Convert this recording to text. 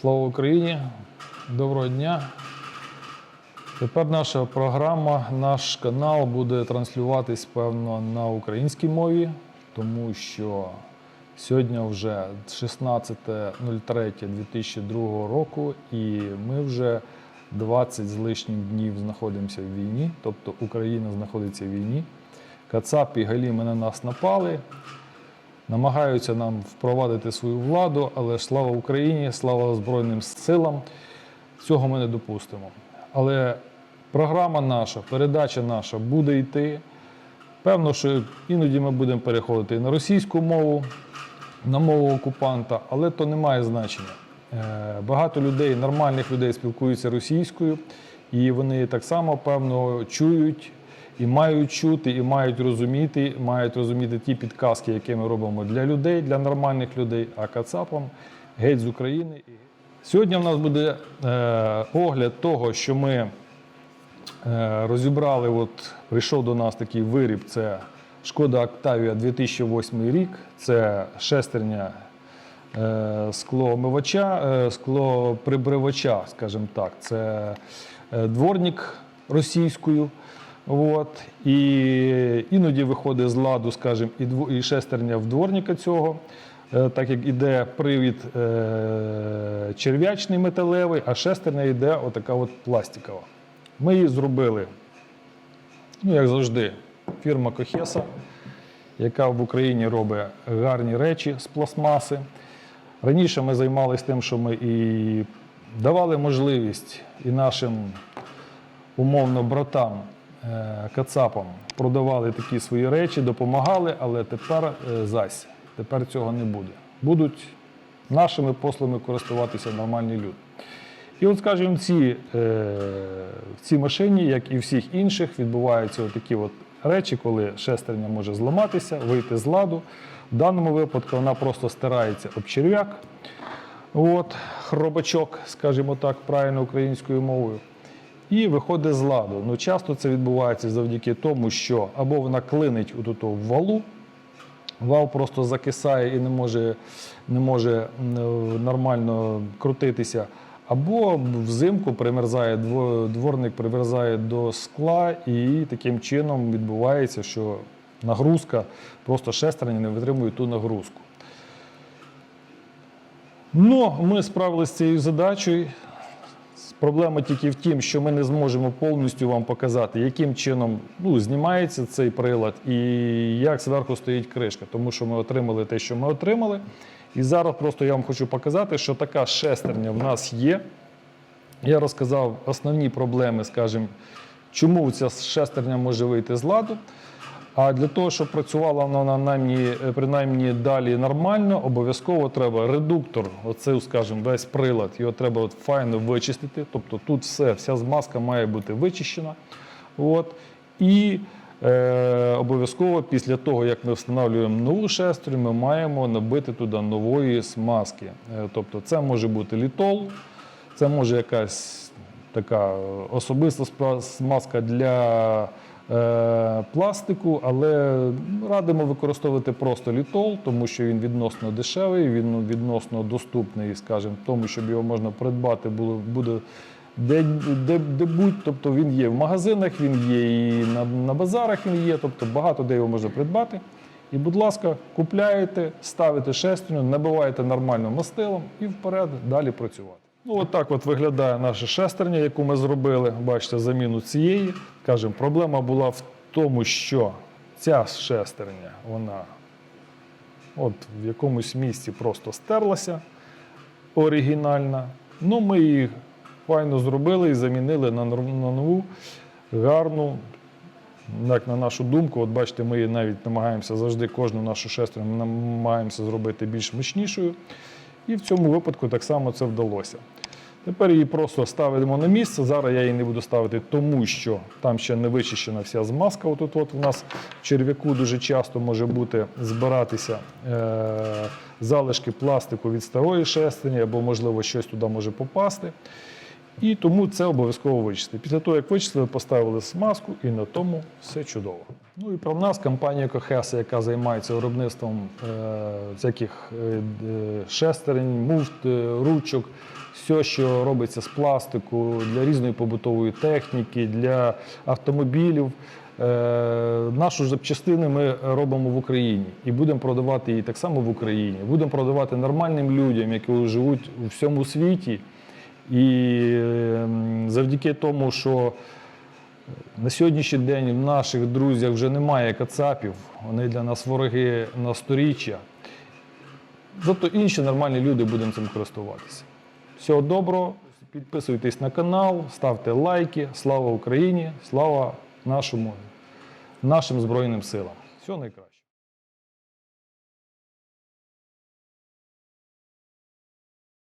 Слава Україні! Доброго дня! Тепер наша програма, наш канал буде транслюватись, певно, на українській мові, тому що сьогодні вже 16.03.2002 року, і ми вже 20 з лишнім днів знаходимося в війні, тобто Україна знаходиться в війні. Кацап і Галіми на нас напали, намагаються нам впровадити свою владу, але слава Україні, слава Збройним силам. Цього ми не допустимо. Але програма наша, передача наша буде йти. Певно, що іноді ми будемо переходити на російську мову, на мову окупанта, але то не має значення. Е, Багато людей, нормальних людей спілкуються російською, і вони так само, певно, чують і мають чути, і мають розуміти, мають розуміти ті підказки, які ми робимо для людей, для нормальних людей, а Кацапам геть з України. Сьогодні в нас буде е, огляд того, що ми е, розібрали. От прийшов до нас такий виріб. Це Шкода Октавія 2008 рік. Це шестерня е, склоомивача, е, склоприбривача, скажімо так. Це е, дворник російською. От. І іноді виходить з ладу, скажімо, і, шестерня в дворника цього. Е, Так як іде привід е, черв'ячний металевий, а шестерня йде отака от пластикова. Ми її зробили, ну як завжди, фірма Кохеса, яка в Україні робить гарні речі з пластмаси. Раніше ми займалися тим, що ми і давали можливість і нашим умовно братам, кацапам продавали такі свої речі, допомагали, але тепер е, зась, тепер цього не буде. Будуть нашими послами користуватися нормальні люди. І от, скажімо, в цій, е, в цій машині, як і всіх інших, відбуваються такі от речі, коли шестерня може зламатися, вийти з ладу. В даному випадку вона просто стирається об черв'як, от, хробачок, скажімо так, правильно українською мовою, і виходить з ладу. Ну, часто це відбувається завдяки тому, що або вона клинить у ту валу, Вал просто закисає і не може, не може нормально крутитися. Або взимку примерзає, дворник примерзає до скла, і таким чином відбувається, що нагрузка, просто шестерні не витримує ту нагрузку. Ну, ми справилися з цією задачею. Проблема тільки в тім, що ми не зможемо повністю вам показати, яким чином ну, знімається цей прилад і як зверху стоїть кришка, тому що ми отримали те, що ми отримали. І зараз просто я вам хочу показати, що така шестерня в нас є. Я розказав основні проблеми, скажімо, чому ця шестерня може вийти з ладу. А для того, щоб працювала вона принаймні, принаймні далі нормально, обов'язково треба редуктор, оцей, скажімо, весь прилад, його треба от файно вичистити. Тобто тут все, вся змазка має бути вичищена. От. І е, обов'язково після того, як ми встановлюємо нову шестерню, ми маємо набити туди нової смазки. Е, тобто це може бути літол, це може якась така особиста смазка для е, пластику, але радимо використовувати просто літол, тому що він відносно дешевий, він відносно доступний, скажімо, тому, щоб його можна придбати було, буде де, де, де будь, тобто він є в магазинах, він є і на, на базарах він є, тобто багато де його можна придбати. І, будь ласка, купляєте, ставите шестерню, набиваєте нормально мастилом і вперед далі працювати. Ну, от так от виглядає наша шестерня, яку ми зробили. Бачите, заміну цієї. Кажемо, проблема була в тому, що ця шестерня, вона от в якомусь місці просто стерлася оригінальна. Ну, ми її файно зробили і замінили на, нову, гарну. Як на нашу думку, от бачите, ми навіть намагаємося завжди кожну нашу шестерню намагаємося зробити більш мощнішою. І в цьому випадку так само це вдалося. Тепер її просто ставимо на місце. Зараз я її не буду ставити, тому що там ще не вичищена вся змазка. Отут от у нас в черв'яку дуже часто може бути збиратися е- залишки пластику від старої шестині або, можливо, щось туди може попасти. І тому це обов'язково вичистити. Після того, як вичистили, поставили смазку, і на тому все чудово. Ну і про нас компанія Кохеса, яка займається виробництвом е, всяких е, шестерень, муфт, е, ручок, все, що робиться з пластику для різної побутової техніки, для автомобілів. Е, нашу запчастини ми робимо в Україні і будемо продавати її так само в Україні. Будемо продавати нормальним людям, які живуть у всьому світі. І ем, завдяки тому, що на сьогоднішній день в наших друзях вже немає кацапів, вони для нас вороги на сторіччя. Зато інші нормальні люди будемо цим користуватися. Всього доброго, підписуйтесь на канал, ставте лайки. Слава Україні! Слава нашому, нашим Збройним силам! Всього найкраще!